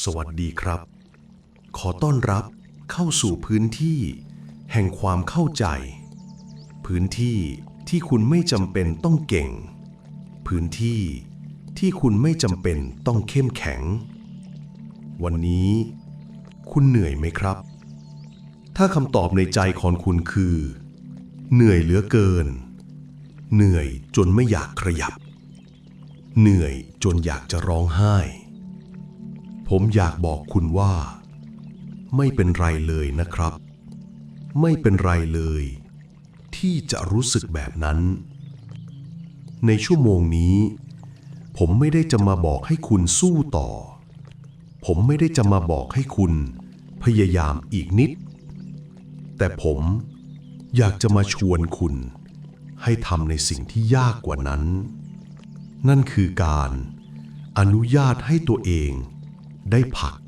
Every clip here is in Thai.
สวัสดีครับ ขอต้อนรับเข้าสู่พื้นที่ แห่งความเข้าใจ พื้นที่ที่คุณไม่จำเป็นต้องเก่ง พื้นที่ที่คุณไม่จำเป็นต้องเข้มแข็ง วันนี้ คุณเหนื่อยไหมครับ ถ้าคำตอบในใจของคุณคือ เหนื่อยเหลือเกิน เหนื่อยจนไม่อยากขยับ เหนื่อยจนอยากจะร้องไห้ ผมอยากบอกคุณว่า ไม่เป็นไรเลยนะครับ ไม่เป็นไรเลย ที่จะรู้สึกแบบนั้น ในชั่วโมงนี้ ผมไม่ได้จะมาบอกให้คุณสู้ต่อ ผมไม่ได้จะมาบอกให้คุณพยายามอีกนิด แต่ผมอยากจะมาชวนคุณ ให้ทำในสิ่งที่ยากกว่านั้น นั่นคือการอนุญาตให้ตัวเอง ได้พัก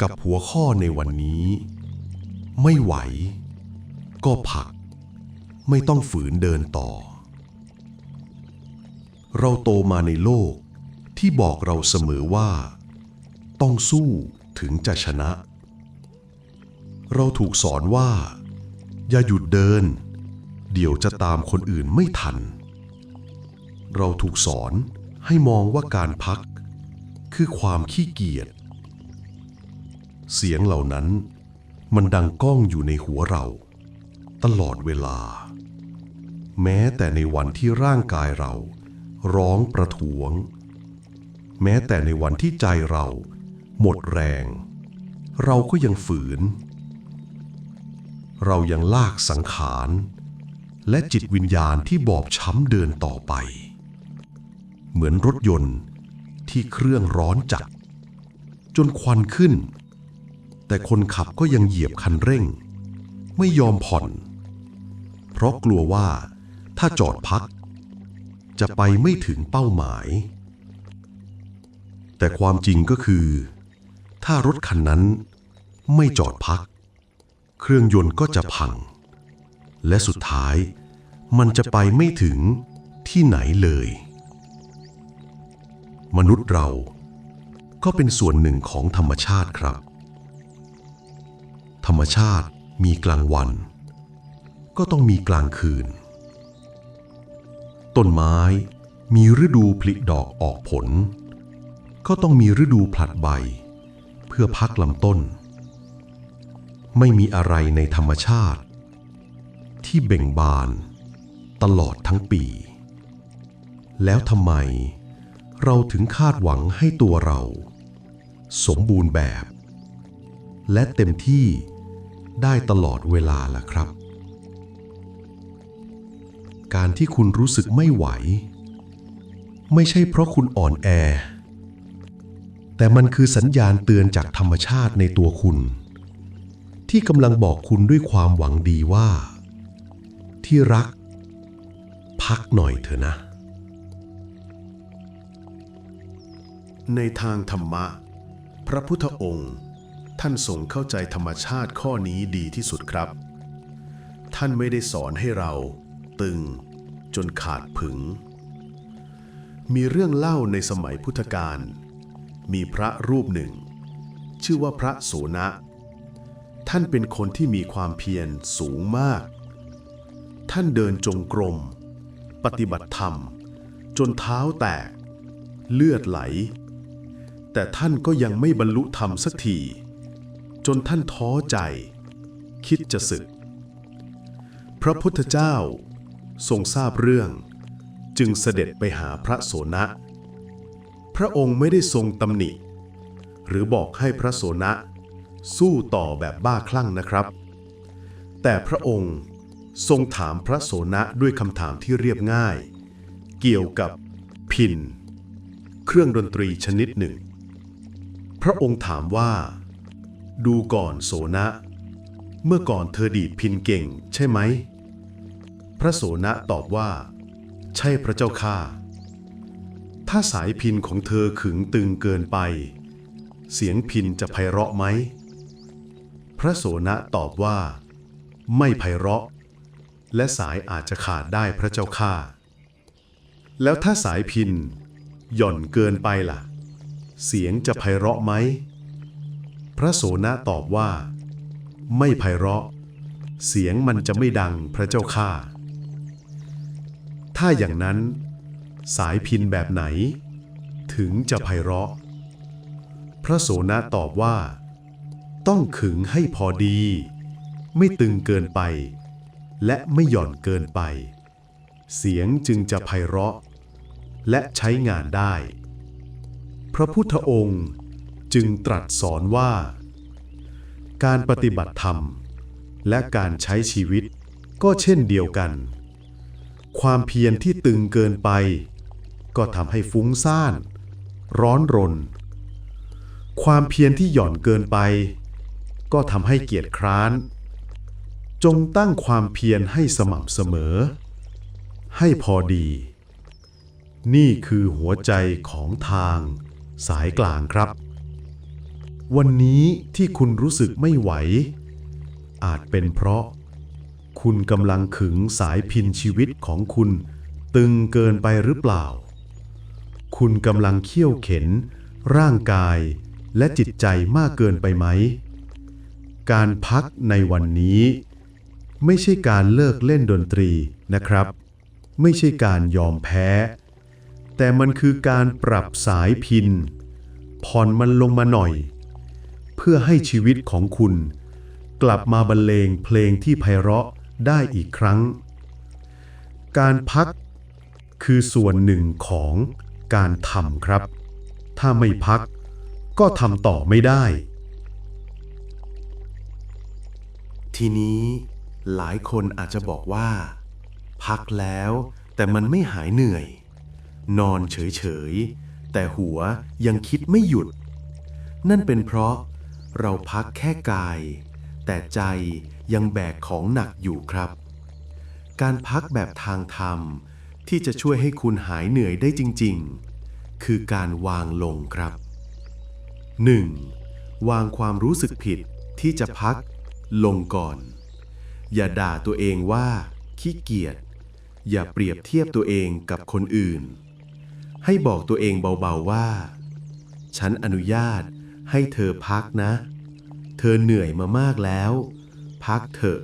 กับหัวข้อในวันนี้ ไม่ไหว ก็พัก ไม่ต้องฝืนเดินต่อ เราโตมาในโลกที่บอกเราเสมอว่า ต้องสู้ถึงจะชนะ เราถูกสอนว่า อย่าหยุดเดิน เดี๋ยวจะตามคนอื่นไม่ทัน เราถูกสอนให้มองว่าการพัก คือความขี้เกียจ เสียงเหล่านั้นมันดังก้องอยู่ในหัวเรา ตลอดเวลา แม้แต่ในวันที่ร่างกายเรา ร้องประท้วง แม้แต่ในวันที่ใจเรา หมดแรง เราก็ยังฝืน เรายังลากสังขาร และจิตวิญญาณที่บอบช้ำเดินต่อไป เหมือนรถยนต์ ที่เครื่องร้อนจัด จนควันขึ้น แต่คนขับก็ยังเหยียบคันเร่ง ไม่ยอมผ่อน เพราะกลัวว่าถ้าจอดพัก จะไปไม่ถึงเป้าหมาย แต่ความจริงก็คือ ถ้ารถคันนั้นไม่จอดพัก เครื่องยนต์ก็จะพัง และสุดท้ายมันจะไปไม่ถึงที่ไหนเลย มนุษย์เรา ก็เป็นส่วนหนึ่งของธรรมชาติครับ ธรรมชาติมีกลางวัน ก็ต้องมีกลางคืน ต้นไม้มีฤดูผลิดอกออกผล ก็ต้องมีฤดูผลัดใบ เพื่อพักลำต้น ไม่มีอะไรในธรรมชาติ ที่เบ่งบาน ตลอดทั้งปี แล้วทำไม เราถึงคาดหวังให้ตัวเรา สมบูรณ์แบบ และเต็มที่ได้ตลอดเวลาล่ะครับ การที่คุณรู้สึกไม่ไหว ไม่ใช่เพราะคุณอ่อนแอ แต่มันคือสัญญาณเตือนจากธรรมชาติในตัวคุณ ที่กำลังบอกคุณด้วยความหวังดีว่า ที่รัก พักหน่อยเถอะนะ ในทางธรรมะ พระพุทธองค์ ท่านทรงเข้าใจธรรมชาติข้อนี้ดีที่สุดครับ ท่านไม่ได้สอนให้เรา ตึง จนขาดผึง มีเรื่องเล่าในสมัยพุทธกาลมีพระรูปหนึ่ง ชื่อว่าพระโสนะ ท่านเป็นคนที่มีความเพียรสูงมาก ท่านเดินจงกรม ปฏิบัติธรรม จนเท้าแตก เลือดไหล แต่ท่านก็ยังไม่บรรลุธรรมสักที จนท่านท้อใจ คิดจะสึก พระพุทธเจ้าทรงทราบเรื่อง จึงเสด็จไปหาพระโสนะ พระองค์ไม่ได้ทรงตำหนิ หรือบอกให้พระโสนะ สู้ต่อแบบบ้าคลั่งนะครับ แต่พระองค์ทรงถามพระโสนะด้วยคำถามที่เรียบง่าย เกี่ยวกับพินเครื่องดนตรีชนิดหนึ่ง พระองค์ถามว่า ดูก่อนโสนะ เมื่อก่อนเธอดีดพินเก่งใช่ไหม พระโสนะตอบว่า ใช่พระเจ้าข้าถ้าสายพินของเธอขึงตึงเกินไป เสียงพินจะไพเราะไหม พระโสนะตอบว่า ไม่ไพเราะ และสายอาจจะขาดได้พระเจ้าข้าแล้วถ้าสายพินหย่อนเกินไปล่ะ เสียงจะไพเราะไหม พระโสนะตอบว่า ไม่ไพเราะ เสียงมันจะไม่ดังพระเจ้าข้าถ้าอย่างนั้น สายพินแบบไหน ถึงจะไพเราะ พระโสนะตอบว่า ต้องขึงให้พอดี ไม่ตึงเกินไป และไม่หย่อนเกินไป เสียงจึงจะไพเราะ และใช้งานได้ พระพุทธองค์จึงตรัสสอนว่า การปฏิบัติธรรม และการใช้ชีวิตก็เช่นเดียวกัน ความเพียรที่ตึงเกินไป ก็ทำให้ฟุ้งซ่าน ร้อนรน ความเพียรที่หย่อนเกินไป ก็ทำให้เกียจคร้าน จงตั้งความเพียรให้สม่ำเสมอ ให้พอดี นี่คือหัวใจของทาง สายกลางครับ วันนี้ที่คุณรู้สึกไม่ไหว อาจเป็นเพราะ คุณกำลังขึงสายพินชีวิตของคุณ ตึงเกินไปหรือเปล่า คุณกำลังเคี่ยวเข็น ร่างกายและจิตใจมากเกินไปไหม การพักในวันนี้ ไม่ใช่การเลิกเล่นดนตรีนะครับ ไม่ใช่การยอมแพ้ แต่มันคือการปรับสายพิน ผ่อนมันลงมาหน่อย เพื่อให้ชีวิตของคุณ กลับมาบรรเลงเพลงที่ไพเราะได้อีกครั้ง การพักคือส่วนหนึ่งของการทำครับ ถ้าไม่พักก็ทำต่อไม่ได้ ทีนี้หลายคนอาจจะบอกว่า พักแล้วแต่มันไม่หายเหนื่อย นอนเฉยๆ แต่หัวยังคิดไม่หยุด นั่นเป็นเพราะเราพักแค่กาย แต่ใจยังแบกของหนักอยู่ครับ การพักแบบทางธรรมที่จะช่วยให้คุณหายเหนื่อยได้จริงๆ คือการวางลงครับ 1. วางความรู้สึกผิดที่จะพักลงก่อน อย่าด่าตัวเองว่าขี้เกียจอย่าเปรียบเทียบตัวเองกับคนอื่น ให้บอกตัวเองเบาๆว่า ฉันอนุญาตให้เธอพักนะ เธอเหนื่อยมามากแล้ว พักเถอะ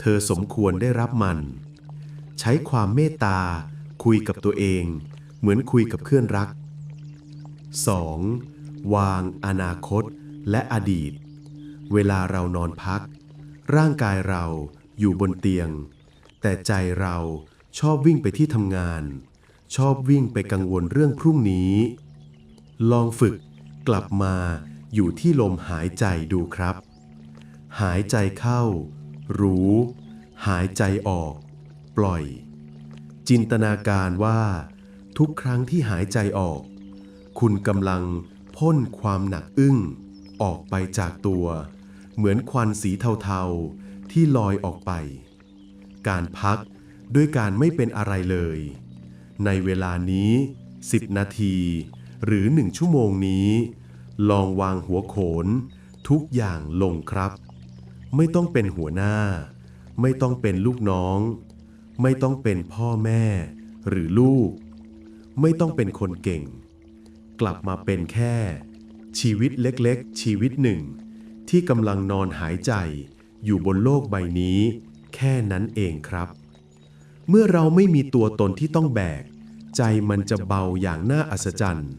เธอสมควรได้รับมัน ใช้ความเมตตาคุยกับตัวเอง เหมือนคุยกับเพื่อนรัก 2. วางอนาคตและอดีต เวลาเรานอนพัก ร่างกายเราอยู่บนเตียง แต่ใจเราชอบวิ่งไปที่ทำงาน ชอบวิ่งไปกังวลเรื่องพรุ่งนี้ ลองฝึกกลับมาอยู่ที่ลมหายใจดูครับ หายใจเข้า รู้ หายใจออก ปล่อย จินตนาการว่า ทุกครั้งที่หายใจออก คุณกำลังพ่นความหนักอึ้ง ออกไปจากตัว เหมือนควันสีเทาๆที่ลอยออกไป การพักด้วยการไม่เป็นอะไรเลย ในเวลานี้ 10 นาที หรือ1ชั่วโมงนี้ ลองวางหัวโขน ทุกอย่างลงครับ ไม่ต้องเป็นหัวหน้า ไม่ต้องเป็นลูกน้อง ไม่ต้องเป็นพ่อแม่ หรือลูก ไม่ต้องเป็นคนเก่ง กลับมาเป็นแค่ ชีวิตเล็กๆ ชีวิตหนึ่ง ที่กำลังนอนหายใจอยู่บนโลกใบนี้ แค่นั้นเองครับ เมื่อเราไม่มีตัวตนที่ต้องแบก ใจมันจะเบาอย่างน่าอัศจรรย์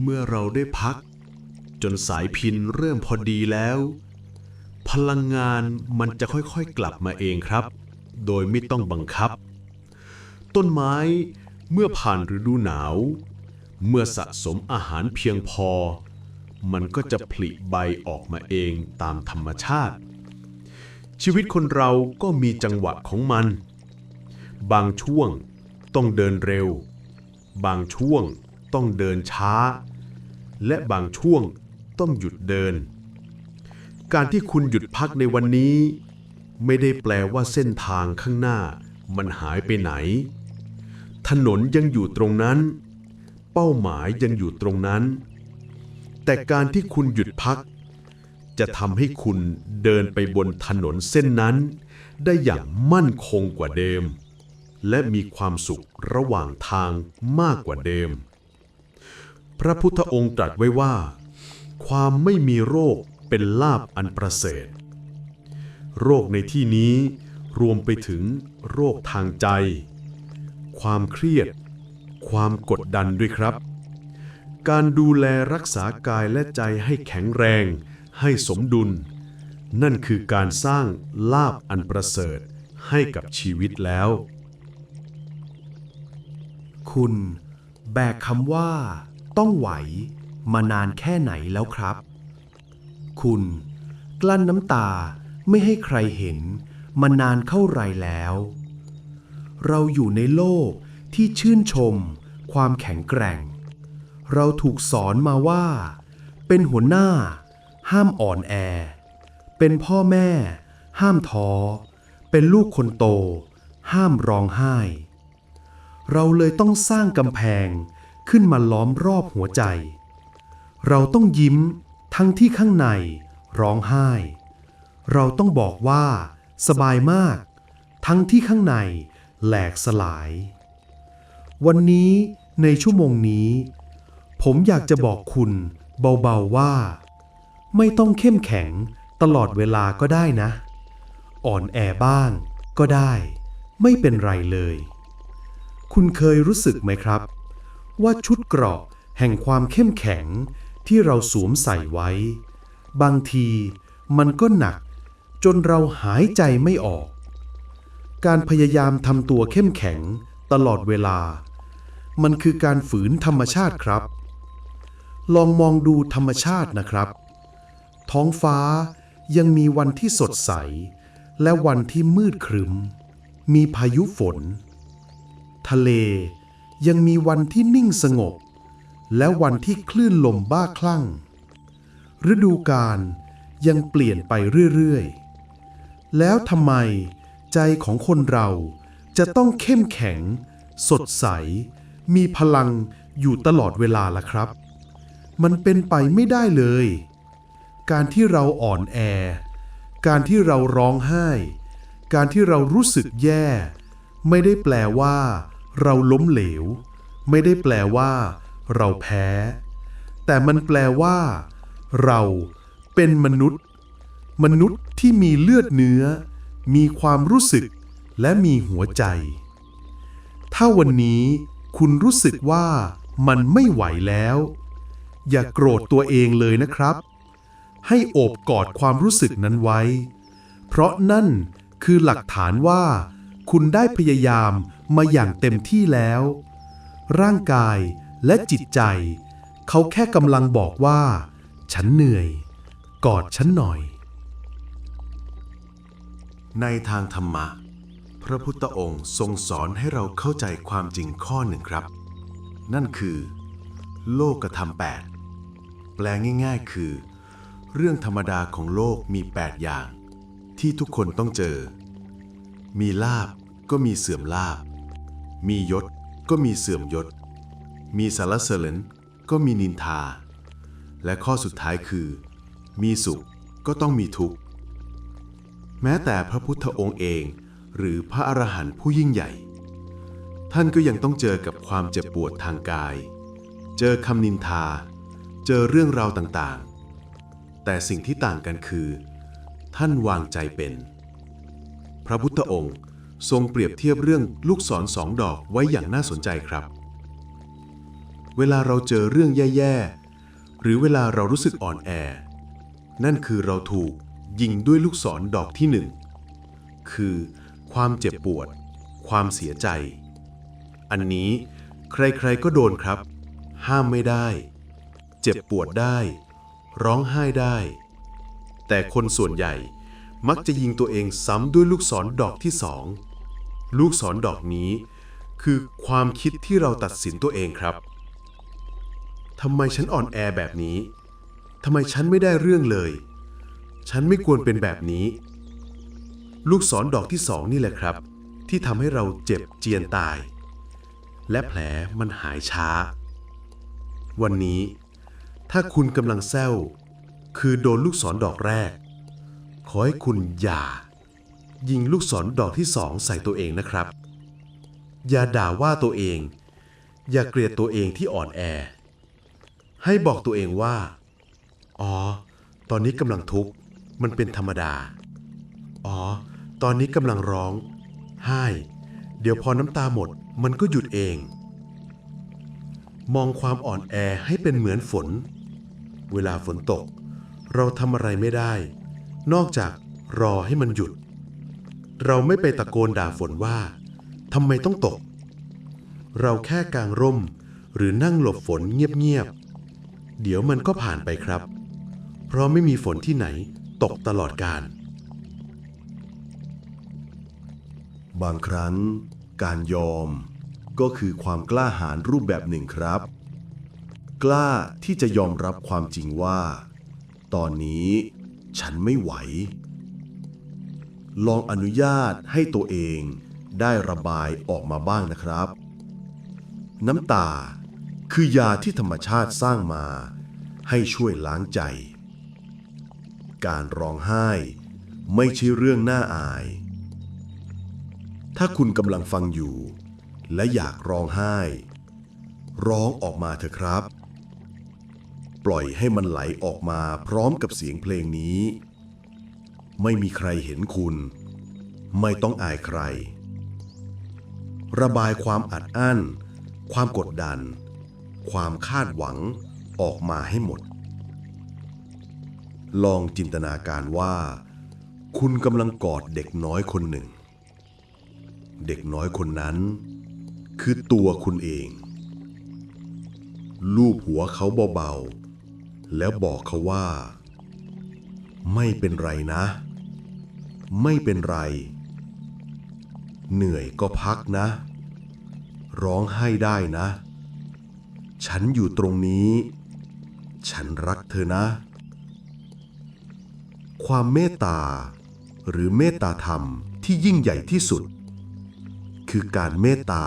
เมื่อเราได้พัก จนสายพินเริ่มพอดีแล้ว พลังงานมันจะค่อยๆกลับมาเองครับ โดยไม่ต้องบังคับ ต้นไม้เมื่อผ่านฤดูหนาว เมื่อสะสมอาหารเพียงพอ มันก็จะผลิใบออกมาเองตามธรรมชาติ ชีวิตคนเราก็มีจังหวะของมัน บางช่วงต้องเดินเร็ว บางช่วงต้องเดินช้า และบางช่วงต้องหยุดเดิน การที่คุณหยุดพักในวันนี้ ไม่ได้แปลว่าเส้นทางข้างหน้ามันหายไปไหน ถนนยังอยู่ตรงนั้น เป้าหมายยังอยู่ตรงนั้น แต่การที่คุณหยุดพัก จะทำให้คุณเดินไปบนถนนเส้นนั้น ได้อย่างมั่นคงกว่าเดิม และมีความสุขระหว่างทางมากกว่าเดิม พระพุทธองค์ตรัสไว้ว่า ความไม่มีโรคเป็นลาบอันประเสริฐ โรคในที่นี้รวมไปถึงโรคทางใจ ความเครียด ความกดดันด้วยครับ การดูแลรักษากายและใจให้แข็งแรง ให้สมดุล นั่นคือการสร้างลาบอันประเสริฐให้กับชีวิตแล้ว คุณ แบกคำว่า ต้องไหว มานานแค่ไหนแล้วครับ คุณ กลั้นน้ำตาไม่ให้ใครเห็น มานานเข้าไรแล้ว เราอยู่ในโลกที่ชื่นชม ความแข็งแกร่ง เราถูกสอนมาว่า เป็นหัวหน้า ห้ามอ่อนแอ เป็นพ่อแม่ ห้ามท้อ เป็นลูกคนโต ห้ามร้องไห้ เราเลยต้องสร้างกำแพงขึ้นมาล้อมรอบหัวใจ เราต้องยิ้มทั้งที่ข้างในร้องไห้ เราต้องบอกว่า สบายมาก ทั้งที่ข้างในแหลกสลาย วันนี้ในชั่วโมงนี้ ผมอยากจะบอกคุณเบาๆว่า ไม่ต้องเข้มแข็งตลอดเวลาก็ได้นะ อ่อนแอบ้างก็ได้ ไม่เป็นไรเลย คุณเคยรู้สึกไหมครับ ว่าชุดเกราะแห่งความเข้มแข็งที่เราสวมใส่ไว้ บางทีมันก็หนัก จนเราหายใจไม่ออก การพยายามทำตัวเข้มแข็งตลอดเวลา มันคือการฝืนธรรมชาติครับ ลองมองดูธรรมชาตินะครับ ท้องฟ้ายังมีวันที่สดใส และวันที่มืดครึม มีพายุฝน ทะเล ยังมีวันที่นิ่งสงบ และวันที่คลื่นลมบ้าคลั่ง ฤดูกาลยังเปลี่ยนไปเรื่อยๆ แล้วทำไมใจของคนเราจะต้องเข้มแข็ง สดใส มีพลังอยู่ตลอดเวลาล่ะครับ มันเป็นไปไม่ได้เลย การที่เราอ่อนแอ การที่เราร้องไห้ การที่เรารู้สึกแย่ ไม่ได้แปลว่า เราล้มเหลว ไม่ได้แปลว่า เราแพ้ แต่มันแปลว่า เราเป็นมนุษย์ มนุษย์ที่มีเลือดเนื้อ มีความรู้สึก และมีหัวใจ ถ้าวันนี้คุณรู้สึกว่ามันไม่ไหวแล้ว อย่าโกรธตัวเองเลยนะครับ ให้โอบกอดความรู้สึกนั้นไว้ เพราะนั่นคือหลักฐานว่า คุณได้พยายามมาอย่างเต็มที่แล้ว ร่างกายและจิตใจ เขาแค่กำลังบอกว่า ฉันเหนื่อย กอดฉันหน่อย ในทางธรรมะ พระพุทธองค์ทรงสอนให้เราเข้าใจความจริงข้อหนึ่งครับ นั่นคือ โลกธรรมแปดแปลง่าย ๆ คือ เรื่องธรรมดาของโลกมี 8 อย่าง ที่ทุกคนต้องเจอ มีลาบ ก็มีเสื่อมลาบ มียศก็มีเสื่อมยศ มีสารเสริญก็มีนินทา และข้อสุดท้ายคือ มีสุขก็ต้องมีทุกข์ แม้แต่พระพุทธองค์เองหรือพระอรหันต์ผู้ยิ่งใหญ่ ท่านก็ยังต้องเจอกับความเจ็บปวดทางกาย เจอคำนินทา เจอเรื่องราวต่างๆ แต่สิ่งที่ต่างกันคือ ท่านวางใจเป็น พระพุทธองค์ ทรงเปรียบเทียบเรื่องลูกศรสองดอกไว้อย่างน่าสนใจครับ เวลาเราเจอเรื่องแย่ๆ หรือเวลาเรารู้สึกอ่อนแอ นั่นคือเราถูกยิงด้วยลูกศรดอกที่หนึ่งคือความเจ็บปวด ความเสียใจ อันนี้ใครๆก็โดนครับ ห้ามไม่ได้ เจ็บปวดได้ ร้องไห้ได้ แต่คนส่วนใหญ่มักจะยิงตัวเองซ้ำด้วยลูกศรดอกที่สอง ลูกศรดอกนี้ คือความคิดที่เราตัดสินตัวเองครับทำไมฉันอ่อนแอแบบนี้ทำไมฉันไม่ได้เรื่องเลย ฉันไม่ควรเป็นแบบนี้ ลูกศรดอกที่สองนี่แหละครับ ที่ทำให้เราเจ็บเจียนตาย และแผลมันหายช้า วันนี้ ถ้าคุณกำลังแซวคือโดนลูกศรดอกแรก ขอให้คุณอย่า ยิงลูกศรดอกที่สองใส่ตัวเองนะครับ อย่าด่าว่าตัวเอง อย่าเกลียดตัวเองที่อ่อนแอ ให้บอกตัวเองว่า อ๋อ ตอนนี้กำลังทุกข์ มันเป็นธรรมดา อ๋อ ตอนนี้กำลังร้อง ไห้ เดี๋ยวพอน้ำตาหมด มันก็หยุดเอง มองความอ่อนแอให้เป็นเหมือนฝน เวลาฝนตก เราทำอะไรไม่ได้ นอกจากรอให้มันหยุด เราไม่ไปตะโกนด่าฝนว่าทำไมต้องตก เราแค่กางร่ม หรือนั่งหลบฝนเงียบๆ เดี๋ยวมันก็ผ่านไปครับ เพราะไม่มีฝนที่ไหนตกตลอดกาลบางครั้ง การยอมก็คือความกล้าหาญรูปแบบหนึ่งครับ กล้าที่จะยอมรับความจริงว่า ตอนนี้ฉันไม่ไหว ลองอนุญาตให้ตัวเองได้ระบายออกมาบ้างนะครับ น้ำตาคือยาที่ธรรมชาติสร้างมาให้ช่วยล้างใจ การร้องไห้ไม่ใช่เรื่องน่าอาย ถ้าคุณกำลังฟังอยู่ และอยากร้องไห้ ร้องออกมาเถอะครับ ปล่อยให้มันไหลออกมาพร้อมกับเสียงเพลงนี้ ไม่มีใครเห็นคุณ ไม่ต้องอายใคร ระบายความอัดอั้น ความกดดัน ความคาดหวังออกมาให้หมด ลองจินตนาการว่า คุณกำลังกอดเด็กน้อยคนหนึ่ง เด็กน้อยคนนั้น คือตัวคุณเอง ลูบหัวเขาเบาๆ แล้วบอกเขาว่า ไม่เป็นไรนะ ไม่เป็นไร เหนื่อยก็พักนะ ร้องไห้ได้นะ ฉันอยู่ตรงนี้ ฉันรักเธอนะ ความเมตตา หรือเมตตาธรรมที่ยิ่งใหญ่ที่สุด คือการเมตตา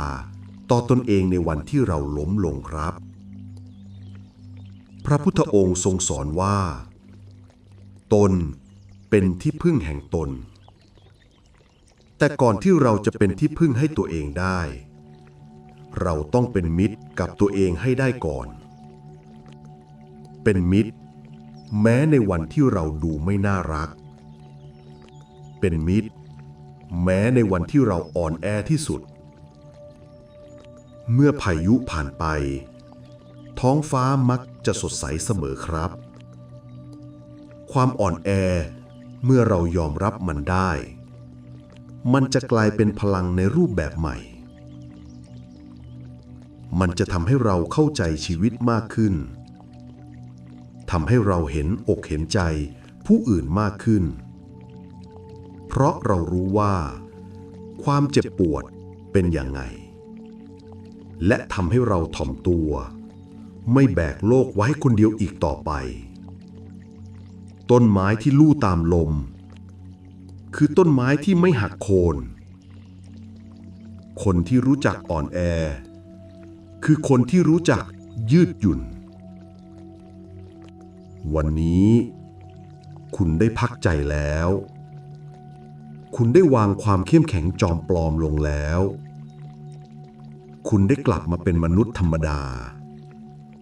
ต่อตนเองในวันที่เราล้มลงครับ พระพุทธองค์ทรงสอนว่า ตน เป็นที่พึ่งแห่งตน แต่ก่อนที่เราจะเป็นที่พึ่งให้ตัวเองได้ เราต้องเป็นมิตรกับตัวเองให้ได้ก่อน เป็นมิตร แม้ในวันที่เราดูไม่น่ารัก เป็นมิตร แม้ในวันที่เราอ่อนแอที่สุด เมื่อพายุผ่านไป ท้องฟ้ามักจะสดใสเสมอครับ ความอ่อนแอ เมื่อเรายอมรับมันได้ มันจะกลายเป็นพลังในรูปแบบใหม่ มันจะทำให้เราเข้าใจชีวิตมากขึ้น ทำให้เราเห็นอกเห็นใจผู้อื่นมากขึ้น เพราะเรารู้ว่า ความเจ็บปวดเป็นอย่างไง และทำให้เราถ่อมตัว ไม่แบกโลกไว้คนเดียวอีกต่อไป ต้นไม้ที่ลู่ตามลม คือต้นไม้ที่ไม่หักโคน คนที่รู้จักอ่อนแอ คือคนที่รู้จักยืดหยุ่น วันนี้ คุณได้พักใจแล้ว คุณได้วางความเข้มแข็งจอมปลอมลงแล้ว คุณได้กลับมาเป็นมนุษย์ธรรมดา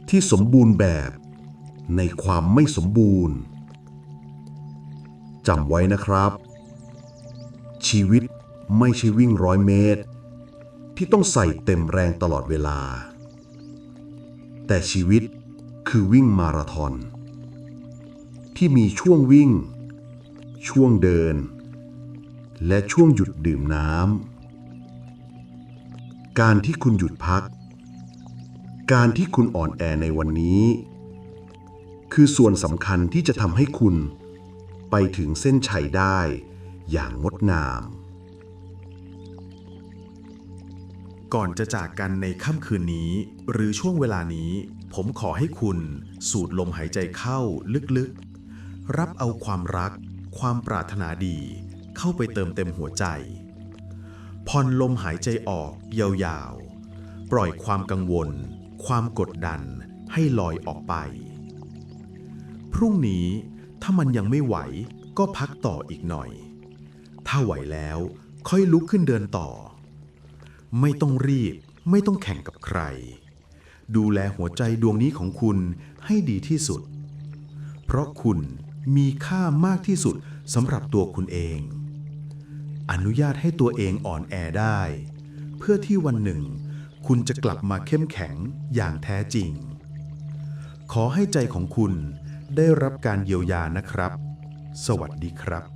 ที่สมบูรณ์แบบในความไม่สมบูรณ์ จำไว้นะครับ ชีวิตไม่ใช่วิ่งร้อยเมตร ที่ต้องใส่เต็มแรงตลอดเวลา แต่ชีวิตคือวิ่งมาราธอนที่มีช่วงวิ่ง ช่วงเดิน และช่วงหยุดดื่มน้ำการที่คุณหยุดพัก การที่คุณอ่อนแอในวันนี้ คือส่วนสำคัญที่จะทำให้คุณ ไปถึงเส้นชัยได้อย่างงดงาม ก่อนจะจากกันในค่ำคืนนี้ หรือช่วงเวลานี้ ผมขอให้คุณสูดลมหายใจเข้าลึกๆ รับเอาความรัก ความปรารถนาดี เข้าไปเติมเต็มหัวใจ ผ่อนลมหายใจออกยาวๆ ปล่อยความกังวล ความกดดันให้ลอยออกไป พรุ่งนี้ ถ้ามันยังไม่ไหวก็พักต่ออีกหน่อย ถ้าไหวแล้วค่อยลุกขึ้นเดินต่อ ไม่ต้องรีบ ไม่ต้องแข่งกับใคร ดูแลหัวใจดวงนี้ของคุณให้ดีที่สุด เพราะคุณมีค่ามากที่สุดสำหรับตัวคุณเอง อนุญาตให้ตัวเองอ่อนแอได้ เพื่อที่วันหนึ่ง คุณจะกลับมาเข้มแข็งอย่างแท้จริง ขอให้ใจของคุณ ได้รับการเยียวยานะครับ สวัสดีครับ